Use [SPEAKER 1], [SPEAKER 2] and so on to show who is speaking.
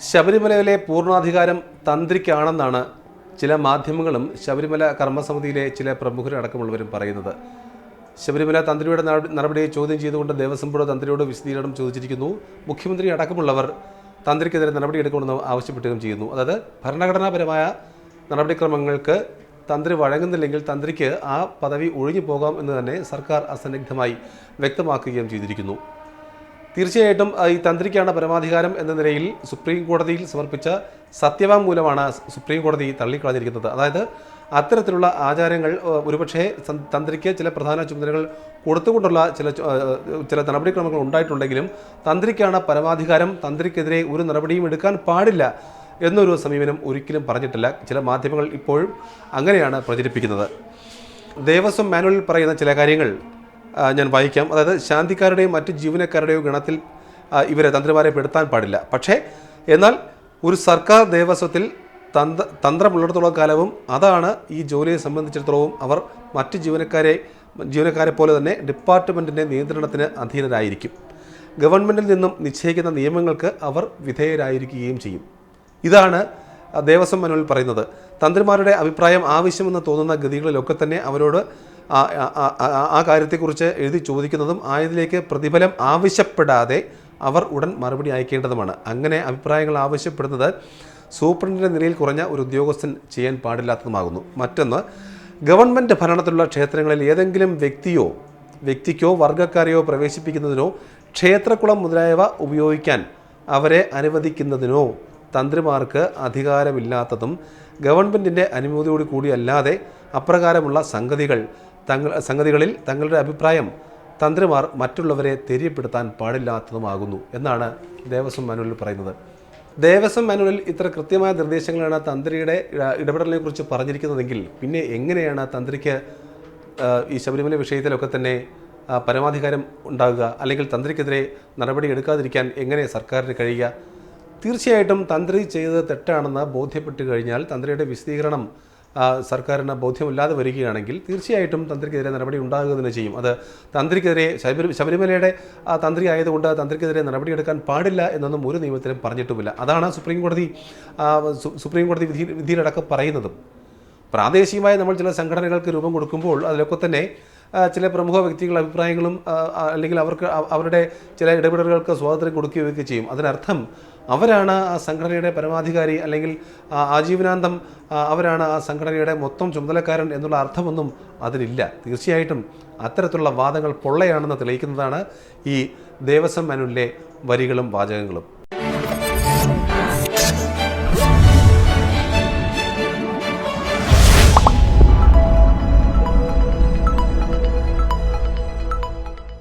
[SPEAKER 1] ശബരിമലയിലെ പൂർണാധികാരം തന്ത്രിക്കാണെന്നാണ് ചില മാധ്യമങ്ങളും ശബരിമല കർമ്മസമിതിയിലെ ചില പ്രമുഖരടക്കമുള്ളവരും പറയുന്നത്. ശബരിമല തന്ത്രിയുടെ നട- നടപടിയെ ചോദ്യം ചെയ്തുകൊണ്ട് ദേവസ്വം ബോർഡ് തന്ത്രിയോട് വിശദീകരണം ചോദിച്ചിരിക്കുന്നു. മുഖ്യമന്ത്രി അടക്കമുള്ളവർ തന്ത്രിക്കെതിരെ നടപടിയെടുക്കണമെന്ന് ആവശ്യപ്പെടുകയും ചെയ്യുന്നു. അതായത് ഭരണഘടനാപരമായ നടപടിക്രമങ്ങൾക്ക് തന്ത്രി വഴങ്ങുന്നില്ലെങ്കിൽ തന്ത്രിക്ക് ആ പദവി ഒഴിഞ്ഞു പോകാം എന്ന് തന്നെ സർക്കാർ അസന്നിഗ്ധമായി വ്യക്തമാക്കുകയും ചെയ്തിരിക്കുന്നു. തീർച്ചയായിട്ടും ഈ തന്ത്രിക്കാണ് പരമാധികാരം എന്ന നിലയിൽ സുപ്രീം കോടതിയിൽ സമർപ്പിച്ച സത്യവാങ്മൂലമാണ് സുപ്രീം കോടതി തള്ളിക്കളഞ്ഞിരിക്കുന്നത്. അതായത് അത്തരത്തിലുള്ള ആചാരങ്ങൾ ഒരുപക്ഷെ തന്ത്രിക്ക് ചില പ്രധാന ചുമതലകൾ കൊടുത്തുകൊണ്ടുള്ള ചില ചില നടപടിക്രമങ്ങൾ ഉണ്ടായിട്ടുണ്ടെങ്കിലും തന്ത്രിക്കാണ് പരമാധികാരം തന്ത്രിക്കെതിരെ ഒരു നടപടിയും എടുക്കാൻ പാടില്ല എന്നൊരു സമീപനം ഒരിക്കലും പറഞ്ഞിട്ടില്ല. ചില മാധ്യമങ്ങൾ ഇപ്പോഴും അങ്ങനെയാണ് പ്രചരിപ്പിക്കുന്നത്. ദേവസ്വം മാനുവലിൽ പറയുന്ന ചില കാര്യങ്ങൾ ഞാൻ വായിക്കാം. അതായത് ശാന്തിക്കാരുടെയും മറ്റ് ജീവനക്കാരുടെയും ഗണത്തിൽ ഇവരെ തന്ത്രിമാരെ പെടുത്താൻ പാടില്ല. പക്ഷേ എന്നാൽ ഒരു സർക്കാർ ദേവസ്വത്തിൽ തന്ത്ര തന്ത്രമുള്ളിടത്തോളം കാലവും അതാണ് ഈ ജോലിയെ സംബന്ധിച്ചിടത്തോളവും അവർ മറ്റ് ജീവനക്കാരെ ജീവനക്കാരെ പോലെ തന്നെ ഡിപ്പാർട്ട്മെന്റിന്റെ നിയന്ത്രണത്തിന് അധീനരായിരിക്കും. ഗവൺമെന്റിൽ നിന്നും നിശ്ചയിക്കുന്ന നിയമങ്ങൾക്ക് അവർ വിധേയരായിരിക്കുകയും ചെയ്യും. ഇതാണ് ദേവസ്വം മനുവിൽ പറയുന്നത്. തന്ത്രിമാരുടെ അഭിപ്രായം ആവശ്യമെന്ന് തോന്നുന്ന ഗതികളിലൊക്കെ തന്നെ അവരോട് ആ കാര്യത്തെക്കുറിച്ച് എഴുതി ചോദിക്കുന്നതും ആയതിലേക്ക് പ്രതിഫലം ആവശ്യപ്പെടാതെ അവർ ഉടൻ മറുപടി അയക്കേണ്ടതുമാണ്. അങ്ങനെ അഭിപ്രായങ്ങൾ ആവശ്യപ്പെടുന്നത് സൂപ്രണ്ടിന്റെ നിലയിൽ കുറഞ്ഞ ഒരു ഉദ്യോഗസ്ഥൻ ചെയ്യാൻ പാടില്ലാത്തതുമാകുന്നു. മറ്റൊന്ന് ഗവൺമെന്റ് ഭരണത്തിലുള്ള ക്ഷേത്രങ്ങളിൽ ഏതെങ്കിലും വ്യക്തിയോ വ്യക്തിക്കോ വർഗക്കാരെയോ പ്രവേശിപ്പിക്കുന്നതിനോ ക്ഷേത്രക്കുളം മുതലായവ ഉപയോഗിക്കാൻ അവരെ അനുവദിക്കുന്നതിനോ തന്ത്രിമാർക്ക് അധികാരമില്ലാത്തതും ഗവൺമെന്റിന്റെ അനുമതിയോട് കൂടിയല്ലാതെ അപ്രകാരമുള്ള സംഗതികൾ തങ്ങൾ സംഗതികളിൽ തങ്ങളുടെ അഭിപ്രായം തന്ത്രിമാർ മറ്റുള്ളവരെ തെര്യപ്പെടുത്താൻ പാടില്ലാത്തതുമാകുന്നു എന്നാണ് ദേവസ്വം മാനുവലിൽ പറയുന്നത്. ദേവസ്വം മാനുവലിൽ ഇത്ര കൃത്യമായ നിർദ്ദേശങ്ങളാണ് തന്ത്രിയുടെ ഇടപെടലിനെക്കുറിച്ച് ഇടപെടലിനെ കുറിച്ച് പറഞ്ഞിരിക്കുന്നതെങ്കിൽ പിന്നെ എങ്ങനെയാണ് തന്ത്രിക്ക് ഈ ശബരിമല വിഷയത്തിലൊക്കെ തന്നെ പരമാധികാരം ഉണ്ടാകുക അല്ലെങ്കിൽ തന്ത്രിക്കെതിരെ നടപടി എടുക്കാതിരിക്കാൻ എങ്ങനെ സർക്കാരിന് കഴിയുക? തീർച്ചയായിട്ടും തന്ത്രി ചെയ്തത് തെറ്റാണെന്ന് ബോധ്യപ്പെട്ട് കഴിഞ്ഞാൽ തന്ത്രിയുടെ വിശദീകരണം സർക്കാരിന് ബോധ്യമില്ലാതെ വരികയാണെങ്കിൽ തീർച്ചയായിട്ടും തന്ത്രിക്കെതിരെ നടപടി ഉണ്ടാകുക തന്നെ ചെയ്യും. അത് തന്ത്രിക്കെതിരെ ശബരി ശബരിമലയുടെ തന്ത്രി ആയതുകൊണ്ട് തന്ത്രിക്കെതിരെ നടപടിയെടുക്കാൻ പാടില്ല എന്നൊന്നും ഒരു നിയമത്തിലും പറഞ്ഞിട്ടുമില്ല. അതാണ് സുപ്രീം കോടതി സുപ്രീം കോടതി വിധി വിധിയിലടക്കം പറയുന്നതും. പ്രാദേശികമായി നമ്മൾ ചില സംഘടനകൾക്ക് രൂപം കൊടുക്കുമ്പോൾ അതിലൊക്കെ തന്നെ ചില പ്രമുഖ വ്യക്തികളുടെ അഭിപ്രായങ്ങളും അല്ലെങ്കിൽ അവർക്ക് അവരുടെ ചില ഇടപെടലുകൾക്ക് സ്വാതന്ത്ര്യം കൊടുക്കുകയൊക്കെ ചെയ്യും. അതിനർത്ഥം അവരാണ് ആ സംഘടനയുടെ പരമാധികാരി അല്ലെങ്കിൽ ആജീവനാന്തം അവരാണ് ആ സംഘടനയുടെ മൊത്തം ചുമതലക്കാരൻ എന്നുള്ള അർത്ഥമൊന്നും അതിലില്ല. തീർച്ചയായിട്ടും അത്തരത്തിലുള്ള വാദങ്ങൾ പൊള്ളയാണെന്ന് തെളിയിക്കുന്നതാണ് ഈ ദേവസ്വം മനുവിലെ വരികളും വാചകങ്ങളും.